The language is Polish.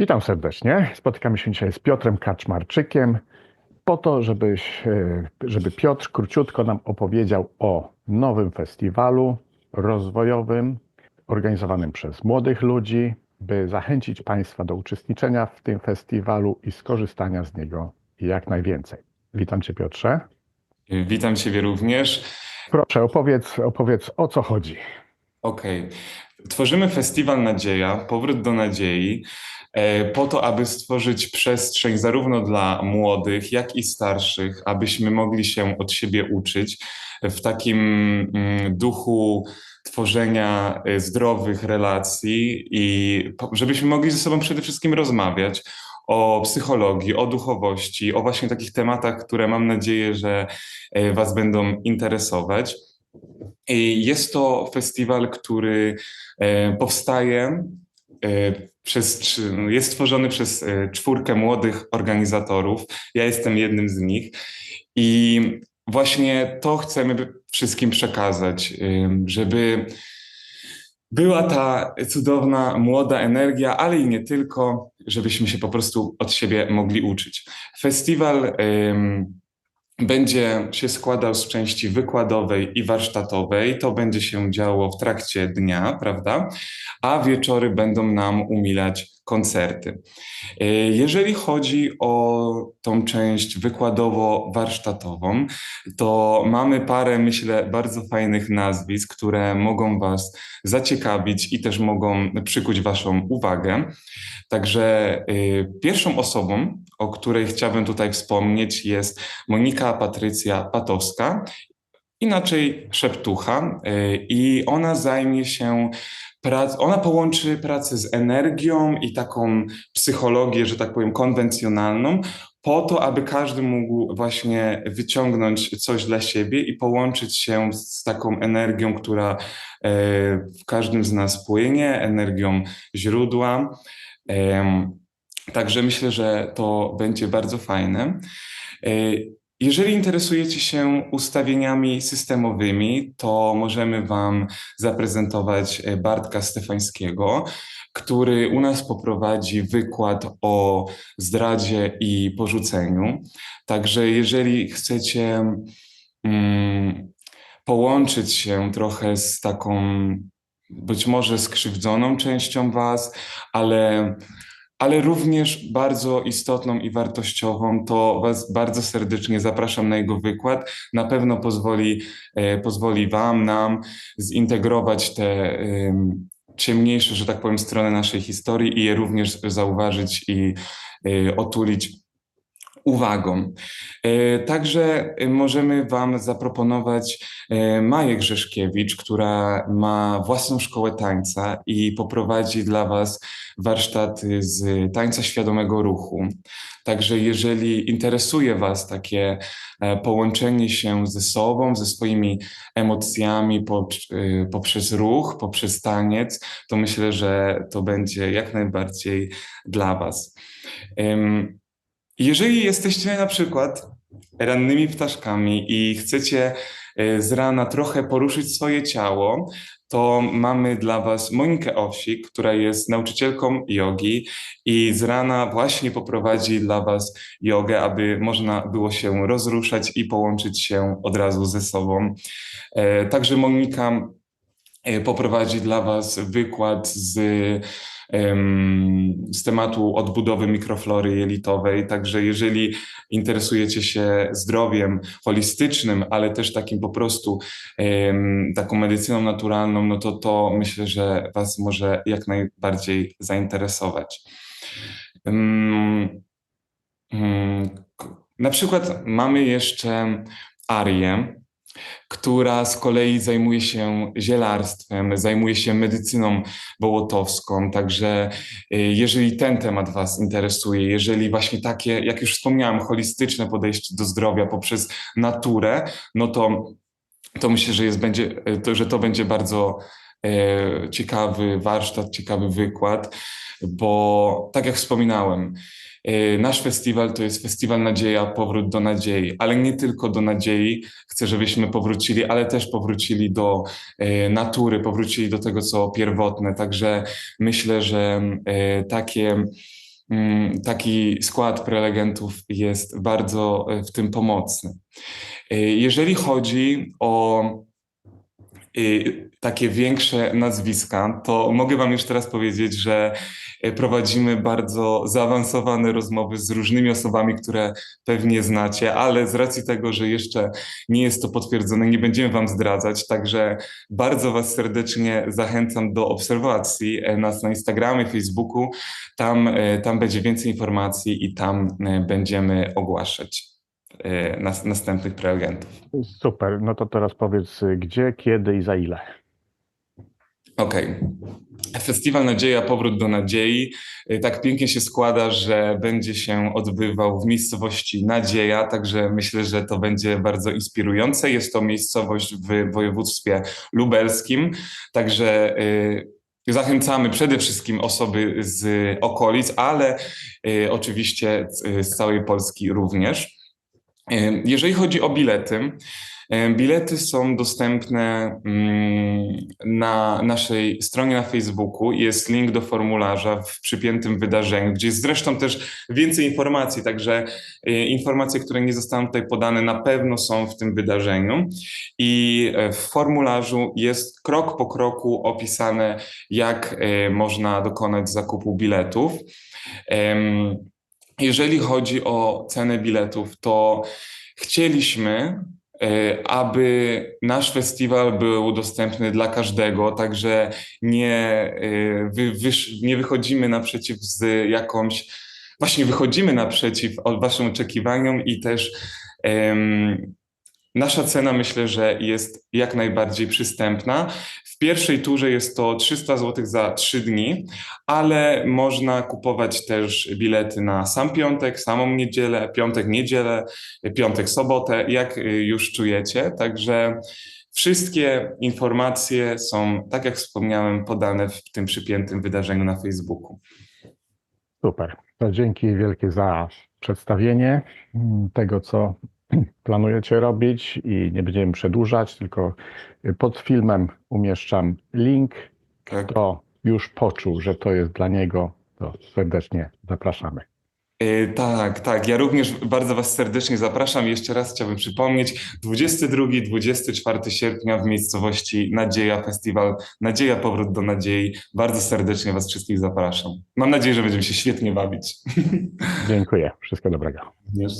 Witam serdecznie. Spotykamy się dzisiaj z Piotrem Kaczmarczykiem po to, żebyś, e, żeby Piotr króciutko nam opowiedział o nowym festiwalu rozwojowym organizowanym przez młodych ludzi, by zachęcić Państwa do uczestniczenia w tym festiwalu i skorzystania z niego jak najwięcej. Witam Cię Piotrze. Witam Ciebie również. Proszę opowiedz, opowiedz o co chodzi. Okej. Tworzymy Festiwal Nadzieja, Powrót do Nadziei, po to, aby stworzyć przestrzeń zarówno dla młodych, jak i starszych, abyśmy mogli się od siebie uczyć w takim mm, duchu tworzenia e, zdrowych relacji i żebyśmy mogli ze sobą przede wszystkim rozmawiać o psychologii, o duchowości, o właśnie takich tematach, które mam nadzieję, że e, Was będą interesować. Jest to festiwal, który e, powstaje e, przez, trzy- jest stworzony przez e, czwórkę młodych organizatorów. Ja jestem jednym z nich i właśnie to chcemy wszystkim przekazać, e, żeby była ta cudowna, młoda energia, ale i nie tylko, żebyśmy się po prostu od siebie mogli uczyć. Festiwal będzie się składał z części wykładowej i warsztatowej. To będzie się działo w trakcie dnia, prawda? A wieczory będą nam umilać koncerty. E, Jeżeli chodzi o tą część wykładowo-warsztatową, to mamy parę, myślę, bardzo fajnych nazwisk, które mogą Was zaciekawić i też mogą przykuć Waszą uwagę. Także y, pierwszą osobą, o której chciałbym tutaj wspomnieć, jest Monika Patrycja Patowska, inaczej Szeptucha, y, i ona zajmie się prac, ona połączy pracę z energią i taką psychologię, że tak powiem, konwencjonalną, po to, aby każdy mógł właśnie wyciągnąć coś dla siebie i połączyć się z taką energią, która e, w każdym z nas płynie, energią źródła. Także myślę, że to będzie bardzo fajne. E, Jeżeli interesujecie się ustawieniami systemowymi, to możemy Wam zaprezentować e, Bartka Stefańskiego, który u nas poprowadzi wykład o zdradzie i porzuceniu. Także jeżeli chcecie mm, połączyć się trochę z taką być może skrzywdzoną częścią Was, ale, ale również bardzo istotną i wartościową, to Was bardzo serdecznie zapraszam na jego wykład. Na pewno pozwoli, e, pozwoli Wam, nam zintegrować te em, ciemniejsze, że tak powiem, strony naszej historii i je również zauważyć i e, otulić uwagą. E, Także e, możemy Wam zaproponować e, Maję Grzeszkiewicz, która ma własną szkołę tańca i poprowadzi dla Was warsztaty z tańca świadomego ruchu. Także jeżeli interesuje Was takie połączenie się ze sobą, ze swoimi emocjami po- poprzez ruch, poprzez taniec, to myślę, że to będzie jak najbardziej dla Was. Jeżeli jesteście na przykład rannymi ptaszkami i chcecie e, z rana trochę poruszyć swoje ciało, to mamy dla Was Monikę Owsik, która jest nauczycielką jogi i z rana właśnie poprowadzi dla Was jogę, aby można było się rozruszać i połączyć się od razu ze sobą. E, Także Monika e, poprowadzi dla Was wykład z, z tematu odbudowy mikroflory jelitowej. Także jeżeli interesujecie się zdrowiem holistycznym, ale też takim po prostu taką medycyną naturalną, no to to myślę, że Was może jak najbardziej zainteresować. Mm, Na przykład mamy jeszcze Arię, która z kolei zajmuje się zielarstwem, zajmuje się medycyną wołotowską. Także y, jeżeli ten temat Was interesuje, jeżeli właśnie takie, jak już wspomniałem, holistyczne podejście do zdrowia poprzez naturę, no to, to myślę, że, jest, będzie, y, to, że to będzie bardzo e, ciekawy warsztat, ciekawy wykład, bo tak jak wspominałem, nasz festiwal to jest festiwal Nadzieja, powrót do nadziei, ale nie tylko do nadziei. Chcę, żebyśmy powrócili, ale też powrócili do e, natury, powrócili do tego, co pierwotne. Także myślę, że e, takie mm, taki skład prelegentów jest bardzo e, w tym pomocny. E, Jeżeli chodzi o y, takie większe nazwiska, to mogę Wam już teraz powiedzieć, że e, prowadzimy bardzo zaawansowane rozmowy z różnymi osobami, które pewnie znacie, ale z racji tego, że jeszcze nie jest to potwierdzone, nie będziemy Wam zdradzać, także bardzo Was serdecznie zachęcam do obserwacji e, nas na Instagramie, Facebooku. Tam, e, tam będzie więcej informacji i tam e, będziemy ogłaszać nas, następnych prelegentów. Super, no to teraz powiedz gdzie, kiedy i za ile. Okej. Festiwal Nadzieja, Powrót do Nadziei. Y, Tak pięknie się składa, że będzie się odbywał w miejscowości Nadzieja, także myślę, że to będzie bardzo inspirujące. Jest to miejscowość w województwie lubelskim, także y, zachęcamy przede wszystkim osoby z okolic, ale oczywiście z całej Polski również. Jeżeli chodzi o bilety, Bilety są dostępne mm, na naszej stronie na Facebooku. Jest link do formularza w przypiętym wydarzeniu, gdzie jest zresztą też więcej informacji, także e, informacje, które nie zostały tutaj podane, na pewno są w tym wydarzeniu. I e, w formularzu jest krok po kroku opisane, jak e, można dokonać zakupu biletów. Jeżeli chodzi o cenę biletów, to chcieliśmy, e, aby nasz festiwal był dostępny dla każdego, także nie, e, nie wychodzimy naprzeciw z jakąś, właśnie wychodzimy naprzeciw waszym oczekiwaniom i też nasza cena myślę, że jest jak najbardziej przystępna. W pierwszej turze jest to 300 zł za 3 dni, ale można kupować też bilety na sam piątek, samą niedzielę, piątek, niedzielę, piątek, sobotę, jak y, już czujecie. Także wszystkie informacje są, tak jak wspomniałem, podane w tym przypiętym wydarzeniu na Facebooku. Super. To dzięki wielkie za przedstawienie tego, co planujecie robić i nie będziemy przedłużać, tylko pod filmem umieszczam link. Tak. Kto już poczuł, że to jest dla niego, to serdecznie zapraszamy. Y, Tak, tak. Ja również bardzo Was serdecznie zapraszam. Jeszcze raz chciałbym przypomnieć, 22-24 sierpnia w miejscowości Nadzieja, festiwal Nadzieja, Powrót do Nadziei. Bardzo serdecznie Was wszystkich zapraszam. Mam nadzieję, że będziemy się świetnie bawić. Dziękuję. Wszystkiego dobrego. Również.